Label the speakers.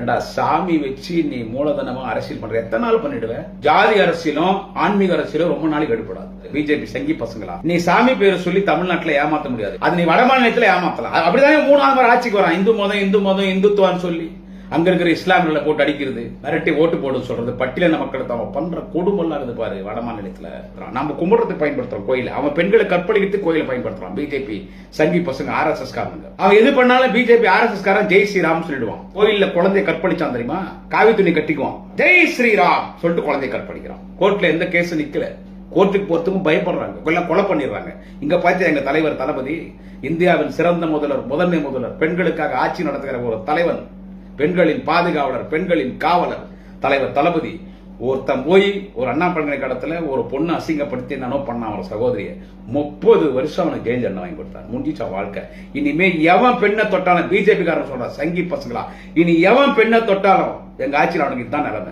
Speaker 1: ஏண்டா சாமி வச்சு நீ மூலதனமா அரசியல் பண்ற? எத்தனை நாள் பண்ணிடுவ? ஜாதி அரசியலும் ஆன்மீக அரசியலும் ரொம்ப நாளைக்கு எடுப்படாது பிஜேபி சங்கி பசங்களா? நீ சாமி பேரை சொல்லி தமிழ்நாட்டுல ஏமாத்த முடியாது. அது நீ வட மாநிலத்துல ஏமாத்தலாம். அது அப்படிதானே மூணாவது ஆட்சிக்கு வரான். இந்து மதம் இந்து மதம் இந்துத்துவான்னு சொல்லி. அங்க இருக்கிற இஸ்லாமியர்களை போட்டு அடிக்கிறது மிரட்டி ஓட்டு போடுன்னு சொல்றது பட்டியலின மக்களுக்கு அவன் பண்ற கொடுமெல்லாம் இருக்குது பாரு வட மாநிலத்துல. நம்ம கும்பிடுறதுக்கு பயன்படுத்துறோம் கோயில. அவன் பெண்களை கற்பழிக்கிறதுக்கு கோயில பயன்படுத்துறான். பிஜேபி சங்கி பசங்க ஆர் எஸ் எஸ் காரங்க. அவன் எது பண்ணாலும் பிஜேபி ஆர் எஸ் எஸ் காரன் ஜெய் ஸ்ரீராம் சொல்லிடுவான். கோயில்ல குழந்தைய கற்பழிச்சான் தெரியுமா? காவி துணி கட்டிக்குவான். ஜெய் ஸ்ரீராம் சொல்லிட்டு குழந்தைய கற்பழிக்கிறான். கோர்ட்ல எந்த கேஸ் நிக்கல. கோர்ட்டுக்கு போறதுக்கும் பயப்படுறாங்க. கொல்ல கொலை பண்ணிடுறாங்க. இங்க பார்த்து எங்க தலைவர் தளபதி? இந்தியாவின் சிறந்த முதல்வர் முதன்மை முதல்வர் பெண்களுக்காக ஆட்சி நடத்துகிற ஒரு தலைவன். பெண்களின் பாதுகாவலர் பெண்களின் காவலர் தலைவர் தளபதி. ஒருத்தன் போய் ஒரு அண்ணா பல்கலைக்கழகத்தில் ஒரு பொண்ணு அசிங்கப்படுத்தி என்னனோ பண்ணான் அவன் சகோதரியை. முப்பது வருஷம் அவனுக்கு ஜெயில் தண்டனை வாங்கி கொடுத்தான். முடிஞ்சிச்சா வாழ்க்கை. இனிமே எவன் பெண்ணை தொட்டாலும் பிஜேபி காரன் சொல்றான் சங்கி பசங்களா. இனி எவன் பெண்ணை தொட்டாலும் எங்க ஆட்சியில் அவனுக்கு இதுதான் நிலைமை.